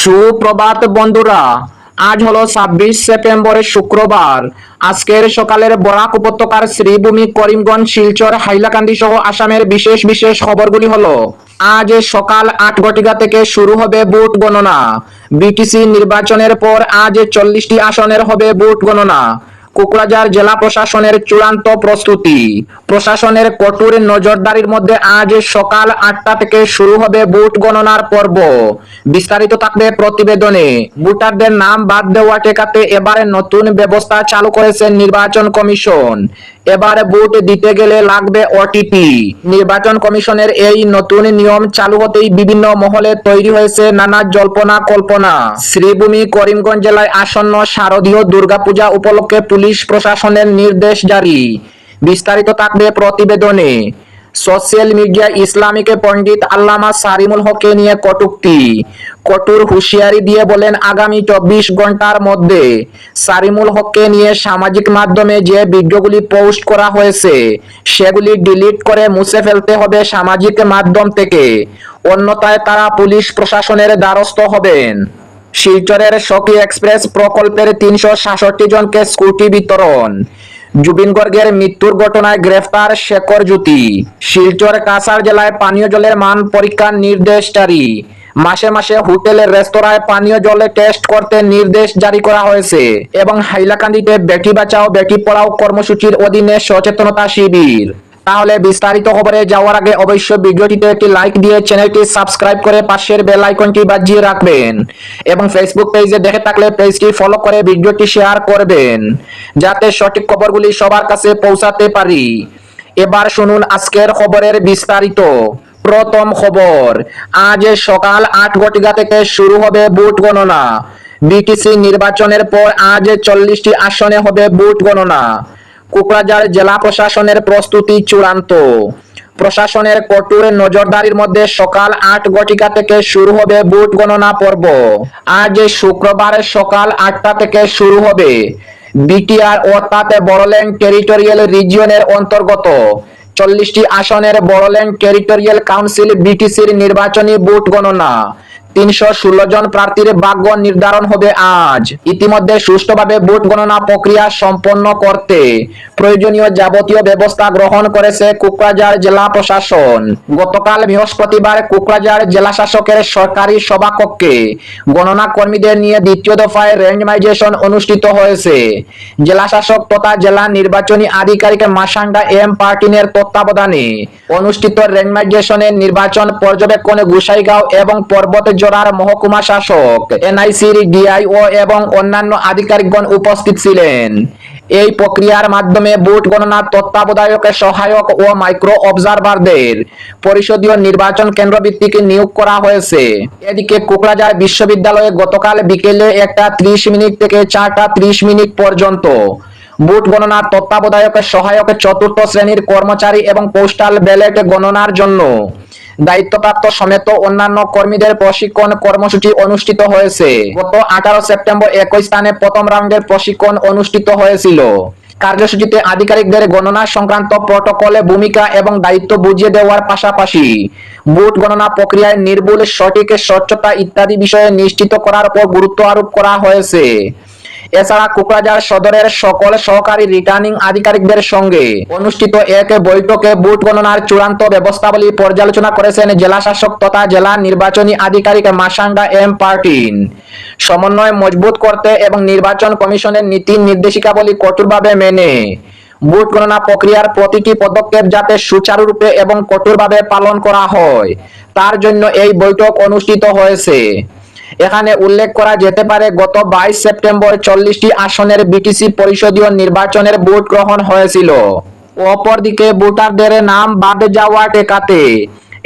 সুপ্রভাত বন্ধুরা, আজ হলো ছাব্বিশ সেপ্টেম্বরের শুক্রবার। আজকের সকালের বরাক উপত্যকার শ্রীভূমি করিমগঞ্জ, শিলচর, হাইলাকান্দি সহ আসামের বিশেষ বিশেষ খবরগুলি হলো, আজ সকাল আট ঘটিকা থেকে শুরু হবে ভোট গণনা। বিটিসি নির্বাচনের পর আজ চল্লিশটি আসনের হবে ভোট গণনা। কোকরাঝার জেলা প্রশাসনের চূড়ান্ত প্রস্তুতি। প্রশাসনের কঠোর নজরদারির মধ্যে আজ সকাল আটটা থেকে শুরু হবে ভোট গণনার পর্ব। বিস্তারিত থাকবে প্রতিবেদনে। ভোটারদের নাম বাদ দেওয়া ঠেকাতে এবারে নতুন ব্যবস্থা চালু করেছে নির্বাচন কমিশন। এবারে ভোট দিতে গেলে লাগবে ওটিপি নির্বাচন কমিশনের এই নতুন নিয়ম চালু হতেই বিভিন্ন মহলে তৈরি হয়েছে নানা জল্পনা কল্পনা। শ্রীভূমি, করিমগঞ্জ জেলায় আসন্ন শারদীয় দুর্গাপূজা উপলক্ষে পুলিশ প্রশাসনের নির্দেশ জারি। বিস্তারিত থাকবে প্রতিবেদনে। সোশ্যাল মিডিয়া ইসলামিকে পণ্ডিত আল্লামা সারিমুল হককে নিয়ে কটুক্তি। কঠোর হুঁশিয়ারি দিয়ে বলেন, আগামী চব্বিশ ঘণ্টার মধ্যে সারিমুল হককে নিয়ে সামাজিক মাধ্যমে যে ভিডিওগুলি পোস্ট করা হয়েছে, সেগুলি ডিলিট করে মুছে ফেলতে হবে সামাজিক মাধ্যম থেকে। অন্যথায় তারা পুলিশ প্রশাসনের দ্বারস্থ হবেন। শিলচরের সখী এক্সপ্রেস প্রকল্পের তিনশো সাতষট্টি জনকে স্কুটি বিতরণ। জুবিন গর্গের মৃত্যুর ঘটনায় গ্রেফতার শেখর জ্যোতি। শিলচর কাসার জেলায় পানীয় জলের মান পরীক্ষার নির্দেশ জারি। মাসে মাসে হোটেলের রেস্তোরাঁয় পানীয় জলে টেস্ট করতে নির্দেশ জারি করা হয়েছে এবং হাইলাকান্দিতে বেটি বাঁচাও, বেটি পড়াও কর্মসূচির অধীনে সচেতনতা শিবির। তাহলে বিস্তারিত খবরে যাওয়ার আগে অবশ্যই ভিডিওটিতে একটি লাইক দিয়ে চ্যানেলটি সাবস্ক্রাইব করে পাশের বেল আইকনটি বাজিয়ে রাখবেন এবং ফেসবুক পেজে দেখে থাকলে পেজটি ফলো করে ভিডিওটি শেয়ার করবেন যাতে সঠিক খবরগুলি সবার কাছে পৌঁছাতে পারি। এবার শুনুন আজকের খবরের বিস্তারিত। প্রথম খবর, আজ সকাল আট ঘটিকা থেকে শুরু হবে ভোট গণনা। বিটিসি নির্বাচনের পর আজ চল্লিশটি আসনে হবে ভোট গণনা। কোকরাঝার জেলা প্রশাসনের প্রস্তুতি চূড়ান্ত। প্রশাসনের কঠোর নজরদারির মধ্যে সকাল আট ঘটিকা থেকে শুরু হবে ভোট গণনা পর্ব। আজ শুক্রবার সকাল আটটা থেকে শুরু হবে। বিটিআর অর্থাৎ বড়োল্যান্ড টেরিটোরিয়াল রিজিয়নের অন্তর্গত। চল্লিশটি আসনের বড়োল্যান্ড টেরিটোরিয়াল কাউন্সিল বিটিসির নির্বাচনী ভোট গণনা। তিনশো ষোলো জন প্রার্থীর ভাগ্য নির্ধারণ হবে আজ। ইতিমধ্যে সুষ্ঠুভাবে ভোট গণনা প্রক্রিয়া সম্পন্ন করতে প্রয়োজনীয় যাবতীয় ব্যবস্থা গ্রহণ করেছে কোকরাঝার জেলা প্রশাসন। গতকাল বৃহস্পতিবার কোকরাঝার জেলা শাসকের সরকারি সভাকক্ষে গণনা কর্মীদের নিয়ে দ্বিতীয় দফায় র্যান্ডমাইজেশন অনুষ্ঠিত হয়েছে। জেলা শাসক তথা জেলা নির্বাচনী আধিকারিক মাসান্ডা এম পার্টিনের তত্ত্বাবধানে অনুষ্ঠিত র্যান্ডমাইজেশনের নির্বাচন পর্যবেক্ষণে গুসাইগাঁও এবং পর্বত জোড়ার মহকুমা শাসক এনআইসির ডিআইও এবং অন্যান্য আধিকারিকগণ উপস্থিত ছিলেন। এই প্রক্রিয়ার মাধ্যমে ভোট গণনা তত্ত্বাবধায়কের সহায়ক ও মাইক্রো অবজারভারদের পরিষদীয় নির্বাচন কেন্দ্র ভিত্তিক নিয়োগ করা হয়েছে। এদিকে কোকরাঝার বিশ্ববিদ্যালয়ে গতকাল বিকেলে একটা ত্রিশ মিনিট থেকে চারটা ত্রিশ মিনিট পর্যন্ত ভোট গণনার তত্ত্বাবধায়কের সহায়ক চতুর্থ শ্রেণির কর্মচারী এবং পোস্টাল ব্যালট গণনার জন্য দায়িত্বপ্রাপ্ত সমেত অন্যান্য কর্মীদের প্রশিক্ষণ কর্মসূচি অনুষ্ঠিত হয়েছে। গত আঠারো সেপ্টেম্বর একই স্থানে প্রথম রাউন্ডের প্রশিক্ষণ অনুষ্ঠিত হয়েছিল। কার্যসূচিতে আধিকারিকদের গণনা সংক্রান্ত প্রটোকলে ভূমিকা এবং দায়িত্ব বুঝিয়ে দেওয়ার পাশাপাশি ভোট গণনা প্রক্রিয়ায় নির্ভুল, সঠিক, স্বচ্ছতা ইত্যাদি বিষয়ে নিশ্চিত করার উপর গুরুত্ব আরোপ করা হয়েছে। এছাড়া কোকরাঝার সদরের সকল সহকারী রিটার্নিং আধিকারিকদের সঙ্গে অনুষ্ঠিত এক বৈঠকে ভোট গণনার চূড়ান্ত ব্যবস্থাবলী পর্যালোচনা করেছেন জেলা শাসক তথা জেলা নির্বাচনী আধিকারিক মাসান্ডা এম পার্টিন। সমন্বয় মজবুত করতে এবং নির্বাচন কমিশনের নীতি নির্দেশিকাবলী কঠোরভাবে মেনে। ভোট গণনা প্রক্রিয়ার প্রতিটি পদক্ষেপ যাতে সুচারুরূপে এবং কঠোরভাবে পালন করা হয়, তার জন্য এই বৈঠক অনুষ্ঠিত হয়েছে। এখানে উল্লেখ করা যেতে পারে, গত বাইশ সেপ্টেম্বর চল্লিশটি আসনের বিটিসি পরিষদীয় নির্বাচনের ভোট গ্রহণ হয়েছিল। অপরদিকে ভোটারদের নাম বাদ যাওয়া টেকাতে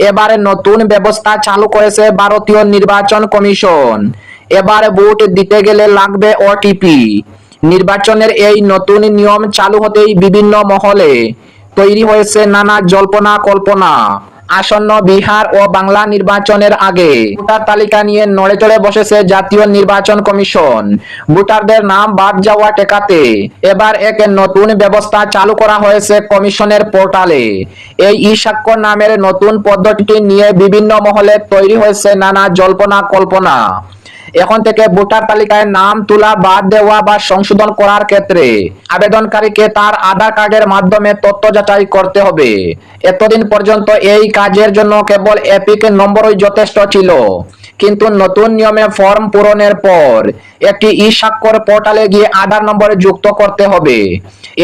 এবারে নতুন ব্যবস্থা চালু করেছে ভারতীয় নির্বাচন কমিশন। এবারে ভোট দিতে গেলে লাগবে ওটিপি নির্বাচনের এই নতুন নিয়ম চালু হতেই বিভিন্ন মহলে তৈরি হয়েছে নানা জল্পনা কল্পনা আসন্ন বিহার ও বাংলা নির্বাচনের আগে ভোটার তালিকা নিয়ে নড়েচড়ে বসেছে জাতীয় নির্বাচন কমিশন। ভোটারদের নাম বাদ যাওয়া টেকাতে এবার এক নতুন ব্যবস্থা চালু করা হয়েছে কমিশনের পোর্টালে। এই ই নামের নতুন পদ্ধতিটি নিয়ে বিভিন্ন মহলে তৈরি হয়েছে নানা জল্পনা কল্পনা। এখন থেকে ভোটার তালিকায় নাম তোলা, বাদ দেওয়া বা সংশোধন করার ক্ষেত্রে আবেদনকারীকে তার আধার কার্ডের মাধ্যমে তথ্য যাচাই করতে হবে। এতদিন পর্যন্ত এই কাজের জন্য কেবল এপিক নম্বরই যথেষ্ট ছিল। কিন্তু নতুন নিয়মে ফর্ম পূরণের পর একটি ই স্বাক্ষর পোর্টালে গিয়ে আধার নম্বরে যুক্ত করতে হবে।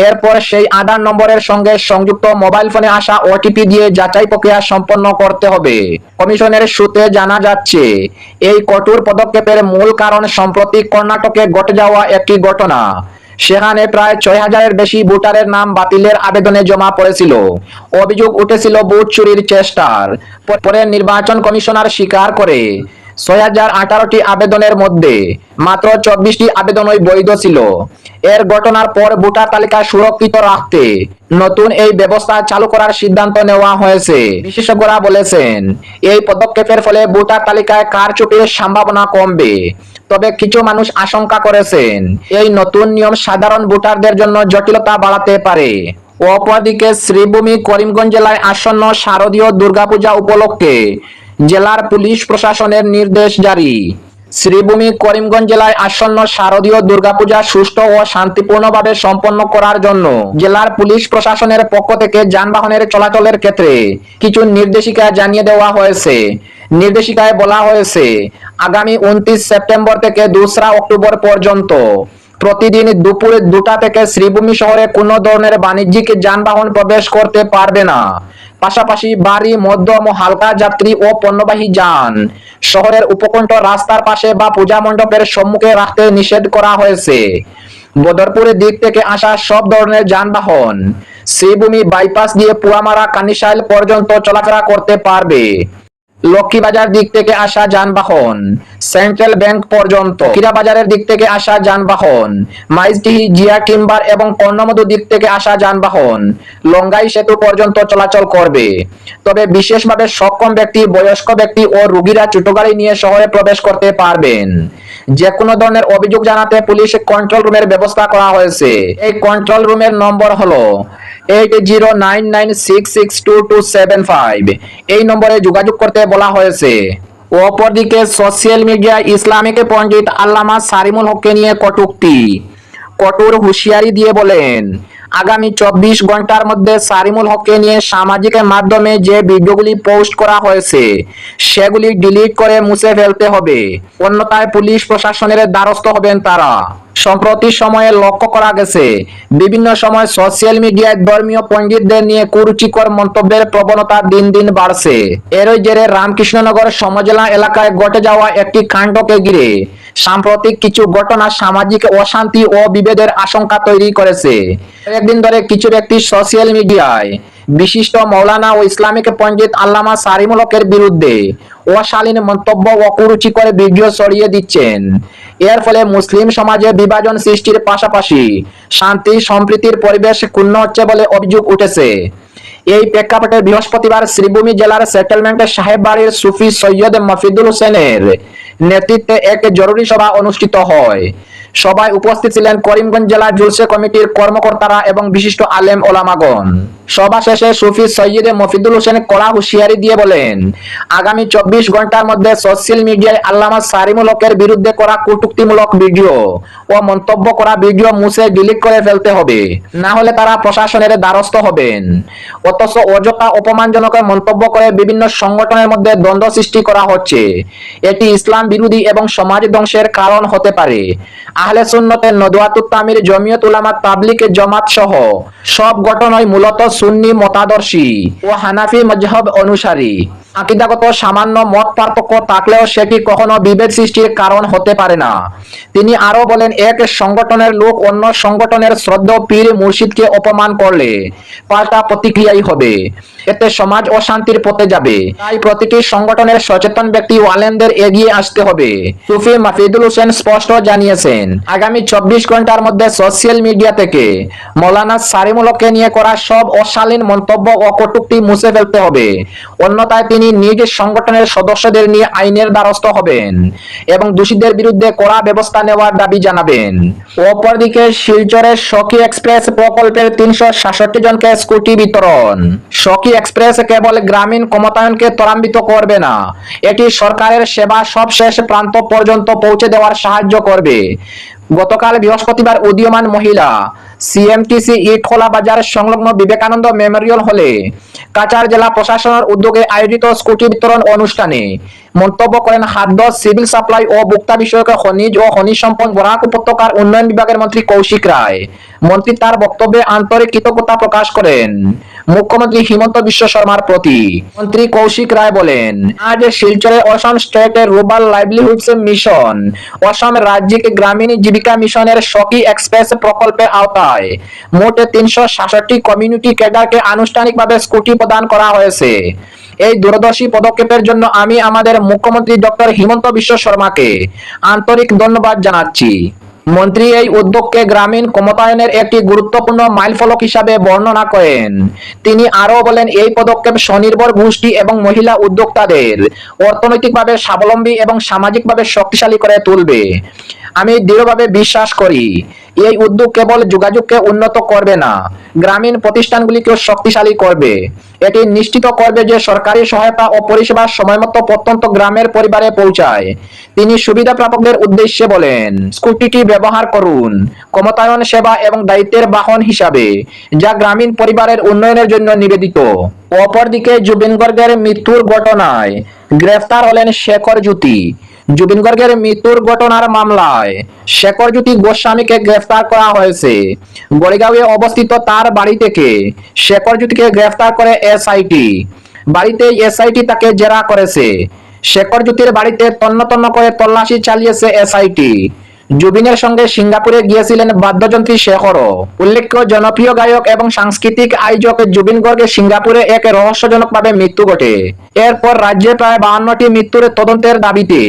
এরপর সেই আধার নম্বরের সঙ্গে সংযুক্ত মোবাইল ফোনে আসা ওটিপি দিয়ে যাচাই প্রক্রিয়া সম্পন্ন করতে হবে। কমিশনের সূত্রে জানা যাচ্ছে, এই কঠোর পদক্ষেপের মূল কারণ সম্প্রতি কর্ণাটকে ঘটে যাওয়া একটি ঘটনা। সেখানে প্রায় ছয় হাজারের বেশি ভোটারের নাম বাতিলের আবেদনে জমা পড়েছিল। অভিযোগ উঠেছিল ভোট চুরির চেষ্টার, পরে নির্বাচন কমিশনার স্বীকার করে। ছয় হাজার আঠারোটি আবেদনের মধ্যে মাত্র চব্বিশটি আবেদনই বৈধ ছিল। এর ঘটনার পর ভোটার তালিকা সুরক্ষিত রাখতে নতুন এই ব্যবস্থা চালু করার সিদ্ধান্ত নেওয়া হয়েছে। বিশেষজ্ঞরা বলেছেন, এই পদক্ষেপের ফলে ভোটার তালিকায় কারচুপির সম্ভাবনা কমবে। তবে কিছু মানুষ আশঙ্কা করেছেন, এই নতুন নিয়ম সাধারণ ভোটারদের জন্য জটিলতা বাড়াতে পারে। অপরদিকে শ্রীভূমি করিমগঞ্জ জেলায় আসন্ন শারদীয় দুর্গাপূজা উপলক্ষে জেলার পুলিশ প্রশাসনের নির্দেশ জারি। শ্রীভূমি করিমগঞ্জ জেলায় আসন্ন শারদীয় দুর্গাপূজা সুষ্ঠু ও শান্তিপূর্ণভাবে সম্পন্ন করার জন্য জেলার পুলিশ প্রশাসনের পক্ষ থেকে যানবাহনের চলাচলের ক্ষেত্রে কিছু নির্দেশিকা জানিয়ে দেওয়া হয়েছে। নির্দেশিকায় বলা হয়েছে, আগামী উনত্রিশ সেপ্টেম্বর থেকে দোসরা অক্টোবর পর্যন্ত প্রতিদিন দুপুরে দুটা থেকে শ্রীভূমি শহরে কোনো ধরনের বাণিজ্যিক যানবাহন প্রবেশ করতে পারবে না। পাশাপাশি বাড়ি, মধ্যম ও হালকা যাত্রী ও পণ্যবাহী যান। শহরের উপকণ্ঠ রাস্তার পাশে বা পূজা মণ্ডপের সম্মুখে রাখতে নিষেধ করা হয়েছে। বদরপুরের দিক থেকে আসা সব ধরনের যানবাহন, শ্রীভূমি বাইপাস দিয়ে পুয়ামারা কানিশাইল পর্যন্ত চলাফেরা করতে পারবে। লক্ষ্মীবাজার দিক থেকে আসা যানবাহন সেন্ট্রাল ব্যাংক পর্যন্ত বাজারের দিক থেকে আসা যানবাহন মাইজডিহি জিয়া টিম্বার এবং কর্ণমধু দিক থেকে আসা যানবাহন, লঙ্গাই সেতু পর্যন্ত চলাচল করবে। তবে বিশেষভাবে সক্ষম ব্যক্তি, বয়স্ক ব্যক্তি ও রোগীরা ছোট গাড়ি নিয়ে শহরে প্রবেশ করতে পারবেন। যে কোনো ধরনের অভিযোগ জানাতে পুলিশ কন্ট্রোল রুমের ব্যবস্থা করা হয়েছে। এই কন্ট্রোল রুমের নম্বর হলো eight zero nine nine six six two two seven five এই নম্বরে যোগাযোগ করতে বলা হয়েছে, অপরদিকে সোশ্যাল মিডিয়ায় ইসলামিক পণ্ডিত আল্লামা সারিমুল হককে নিয়ে কটুক্তি। কঠোর হুঁশিয়ারি দিয়ে বলেন আগামী চব্বিশ ঘণ্টার মধ্যে সারিমুল হককে নিয়ে সামাজিক মাধ্যমে যে ভিডিওগুলি পোস্ট করা হয়েছে, সেগুলি ডিলিট করে মুছে ফেলতে হবে। অন্যথায় পুলিশ প্রশাসনের দ্বারস্থ হবেন তারা। সম্প্রতি সময়ে লক্ষ্য করা গেছে, বিভিন্ন সময় সোশ্যাল মিডিয়ায় ধর্মীয় পণ্ডিতদের নিয়ে কুরুচিকর মন্তব্যের প্রবণতা দিন দিন বাড়ছে। এরই জেরে রামকৃষ্ণনগর সমজেলা এলাকায় ঘটে যাওয়া একটি কাণ্ডকে ঘিরে সাম্প্রতিক কিছু ঘটনা সামাজিক অশান্তি ও বিভেদের আশঙ্কা তৈরি করেছে। একদিন ধরে কিছু ব্যক্তি সোশ্যাল মিডিয়ায় বিশিষ্ট মৌলানা ও ইসলামিক পণ্ডিত আল্লামা সারিমুলকের বিরুদ্ধে অশালীন মন্তব্য ও কুরুচিকর ভিডিও ছড়িয়ে দিচ্ছেন। এর ফলে মুসলিম সমাজে বিভাজন সৃষ্টির পাশাপাশি শান্তি, সম্প্রীতির পরিবেশ ক্ষুণ্ণ হচ্ছে বলে অভিযোগ উঠেছে। এই প্রেক্ষাপটে বৃহস্পতিবার শ্রীভূমি জেলার সেটেলমেন্টের সাহেব বাড়ির সুফি সৈয়দ মফিদুল হোসেনের নেতৃত্বে এক জরুরি সভা অনুষ্ঠিত হয়। সবাই উপস্থিত ছিলেন করিমগঞ্জ জেলা জুলসে কমিটির কর্মকর্তারা এবং বিশিষ্ট আলেম ওলামাগণ। সভা শেষে সুফি সৈয়দে মফিদুল হোসেন কড়া হুঁশিয়ারি দিয়ে বলেন, আগামী চব্বিশ ঘণ্টার মধ্যে সোশ্যাল মিডিয়ায় আল্লামা সারিমুলকের বিরুদ্ধে করা কটুক্তিমূলক ভিডিও ও মন্তব্য করা ভিডিও মুছে ডিলিট করে ফেলতে হবে। না হলে তারা প্রশাসনের দ্বারস্থ হবেন। অথচ অযথা অপমানজনক মন্তব্য করে বিভিন্ন সংগঠনের মধ্যে দ্বন্দ্ব সৃষ্টি করা হচ্ছে। এটি ইসলাম বিরোধী এবং সমাজ ধ্বংসের কারণ হতে পারে। আহলে সুন্নতের নদওয়াতুত তামির জমিয়ত উলামা তাবলিক জমাত সহ সব ঘটনাই মূলত সুন্নি মতাদর্শী ও হানাফি মজহব অনুসারী। আকিদাগত সামান্য মত পার্থক্য থাকলেও সেটি কখনো বিভেদ সৃষ্টির কারণ হতে পারে না। তিনি আরও বলেন, এক সংগঠনের লোক অন্য সংগঠনের শ্রদ্ধা পীর মুর্শিদকে অপমান করলে পাল্টা প্রতিক্রিয়াই হবে। এতে সমাজ অশান্তির পথে যাবে। তাই প্রতিটি সংগঠনের সচেতন ব্যক্তি ওয়ালেনদের এগিয়ে আসতে হবে। সুফি মাফিদুল হোসেন স্পষ্ট জানিয়েছেন আগামী চব্বিশ ঘণ্টার মধ্যে সোশ্যাল মিডিয়া থেকে মৌলানা সারিমুলককে নিয়ে করা সব অশালীন মন্তব্য ও কটুক্তি মুছে ফেলতে হবে। অন্যথায় তিনি নিজ সংগঠনের সদস্যদের নিয়ে আইনের দ্বারস্থ হবেন এবং দোষীদের বিরুদ্ধে কড়া ব্যবস্থা নেওয়ার দাবি জানাবেন। অপরদিকে শিলচরের সখী এক্সপ্রেস প্রকল্পের তিনশো সাতষট্টি জনকে স্কুটি বিতরণ। সখী এক্সপ্রেস কেবল গ্রামীণ ক্ষমতায়নকে ত্বরান্বিত করবে না। এটি সরকারের সেবা সব শেষ প্রান্ত পর্যন্ত পৌঁছে দেওয়ার সাহায্য করবে। গতকাল বৃহস্পতিবার উদীয়মান মহিলা, সিএমটিসি ইটখোলা বাজার সংলগ্ন বিবেকানন্দ মেমোরিয়াল হলে কাচার জেলা প্রশাসনের উদ্যোগে আয়োজিত স্কুটি বিতরণ অনুষ্ঠানে মন্তব্য করেন খাদ্য, সিভিল সাপ্লাই ও ভোক্তা বিষয়ক খনিজ ও খনিজ সম্পদ বরাক উপত্যকার উন্নয়ন বিভাগের মন্ত্রী কৌশিক রায়। মন্ত্রী তার বক্তব্যে আন্তরিক কৃতজ্ঞতা প্রকাশ করেন। মুখ্যমন্ত্রী হিমন্ত বিশ্ব শর্মার প্রতি। মন্ত্রী কৌশিক রায় বলেন, আজ শিলচরে অসম স্টেটের রুরাল লাইভলিহুডস মিশন, অসম রাজ্যিক গ্রামীণ জীবিকা মিশনের সখী এক্সপ্রেস প্রকল্পের আওতায়। মোট তিনশো সাতষট্টি কমিউনিটি ক্যাডারকে আনুষ্ঠানিকভাবে স্কুটি প্রদান করা হয়েছে। এই দূরদর্শী পদক্ষেপের জন্য আমি আমাদের মুখ্যমন্ত্রী ডক্টর হিমন্ত বিশ্ব শর্মাকে আন্তরিক ধন্যবাদ জানাচ্ছি। মন্ত্রী এই উদ্যোগকে গ্রামীণ ক্ষমতায়নের একটি গুরুত্বপূর্ণ মাইলফলক হিসাবে বর্ণনা করেন। তিনি আরও বলেন, এই পদক্ষেপ স্বনির্ভর গোষ্ঠী এবং মহিলা উদ্যোক্তাদের অর্থনৈতিকভাবে স্বাবলম্বী এবং সামাজিকভাবে শক্তিশালী করে তুলবে। আমি দৃঢ়ভাবে বিশ্বাস করি এই উদ্যোগ কেবল যোগাযোগকে উন্নত করবে না, গ্রামীণ প্রতিষ্ঠানগুলিকেও শক্তিশালী করবে। এটি নিশ্চিত করবে যে সরকারি সহায়তা ও পরিষেবা সময়মতো প্রত্যন্ত গ্রামের পরিবারে পৌঁছায়। তিনি সুবিধা প্রাপকদের উদ্দেশ্যে বলেন স্কুটিটি ব্যবহার করুন? ক্ষমতায়ন সেবা এবং দায়িত্বের বাহন হিসাবে, যা গ্রামীণ পরিবারের উন্নয়নের জন্য নিবেদিত। অপরদিকে জুবিন গর্গের মৃত্যুর ঘটনায় গ্রেফতার হলেন শেখর জ্যোতি। জুবিন গর্গের মৃত্যুর ঘটনার মামলায় শেখরজ্যোতি গোস্বামীকে গ্রেফতার করা হয়েছে। গড়িগাঁওয়ে অবস্থিত তার বাড়ি থেকে শেখরজ্যোতিকে গ্রেফতার করে এসআইটি। বাড়িতে এসআইটি তাকে জেরা করেছে। শেখরজ্যোতির বাড়িতে তন্ন তন্ন করে তল্লাশি চালিয়েছে এসআইটি। জুবিনের সঙ্গে সিঙ্গাপুরে গিয়েছিলেন বাদ্যযন্ত্রী শেখরও। উল্লেখ্য, জনপ্রিয় গায়ক এবং সাংস্কৃতিক আয়োজক জুবিন গর্গের সিঙ্গাপুরে এক রহস্যজনকভাবে মৃত্যু ঘটে। এরপর রাজ্যে প্রায় বাহান্নটি মৃত্যুর তদন্তের দাবিতে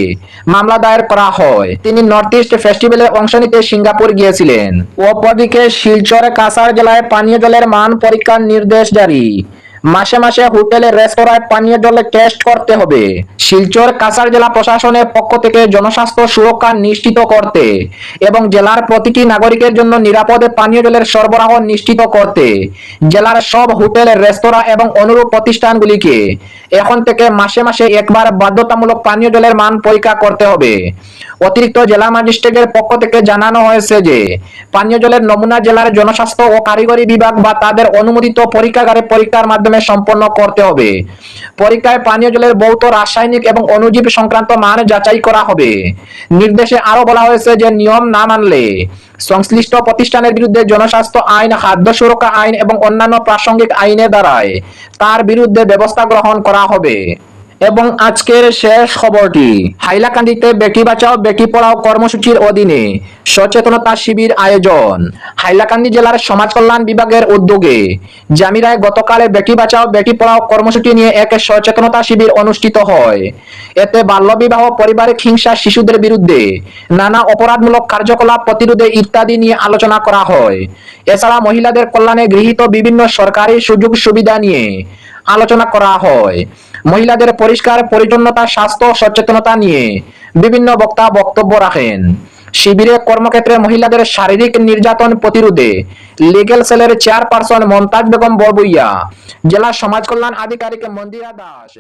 মামলা দায়ের করা হয়। তিনি নর্থ ইস্ট ফেস্টিভ্যালে অংশ নিতে সিঙ্গাপুর গিয়েছিলেন। অপরদিকে শিলচর কাছাড় জেলায় পানীয় জলের মান পরীক্ষার নির্দেশ জারি। মাসে মাসে হোটেলে, রেস্তোরাঁয় পানীয় জলে টেস্ট করতে হবে। শিলচর কাছাড় জেলা প্রশাসনের পক্ষ থেকে জনস্বাস্থ্য সুরক্ষা নিশ্চিত করতে এবং জেলার প্রতিটি নাগরিকের জন্য নিরাপদ পানীয় জলের সরবরাহ নিশ্চিত করতে। জেলার সব হোটেল, রেস্তোরাঁ এবং অনুরূপ প্রতিষ্ঠানগুলিকে এখন থেকে মাসে মাসে একবার বাধ্যতামূলক পানীয় জলের মান পরীক্ষা করতে হবে। অতিরিক্ত জেলা ম্যাজিস্ট্রেটের পক্ষ থেকে জানানো হয়েছে যে, পানীয় জলের নমুনা জেলার জনস্বাস্থ্য ও কারিগরি বিভাগ বা তাদের অনুমোদিত পরীক্ষাগারে পরীক্ষার মাধ্যমে সম্পন্ন করতে হবে। পরীক্ষায় পানীয় জলের ভৌত, রাসায়নিক এবং অনুজীব সংক্রান্ত মান যাচাই করা হবে। নির্দেশে আরও বলা হয়েছে যে নিয়ম না মানলে সংশ্লিষ্ট প্রতিষ্ঠানের বিরুদ্ধে জনস্বাস্থ্য আইন, খাদ্য সুরক্ষা আইন এবং অন্যান্য প্রাসঙ্গিক আইনে দ্বারায় তার বিরুদ্ধে ব্যবস্থা গ্রহণ করা হবে। এবং আজকের শেষ খবরটি। হাইলাকান্দিতে বেটি বাঁচাও, বেটি পড়াও কর্মসূচির অধীনে সচেতনতা শিবির আয়োজন। হাইলাকান্দি জেলার সমাজ কল্যাণ বিভাগের উদ্যোগে জামিরায় গতকালে বেটি বাঁচাও, বেটি পড়াও কর্মসূচি নিয়ে এক সচেতনতা শিবির অনুষ্ঠিত হয়। এতে বাল্যবিবাহ, পারিবারিক হিংসা শিশুদের বিরুদ্ধে নানা অপরাধমূলক কার্যকলাপ, প্রতিরোধে ইত্যাদি নিয়ে আলোচনা করা হয়। এছাড়া মহিলাদের কল্যাণে গৃহীত বিভিন্ন সরকারি সুযোগ সুবিধা নিয়ে আলোচনা করা হয়। মহিলাদের পরিষ্কার পরিচ্ছন্নতা, স্বাস্থ্য, সচেতনতা নিয়ে বিভিন্ন বক্তা বক্তব্য রাখেন। শিবিরে কর্মক্ষেত্রে মহিলাদের শারীরিক নির্যাতন প্রতিরোধে লিগেল সেলের চেয়ারপারসন মমতাজ বেগম বরবইয়া, জেলা সমাজ কল্যাণ আধিকারিক মন্দিরা দাস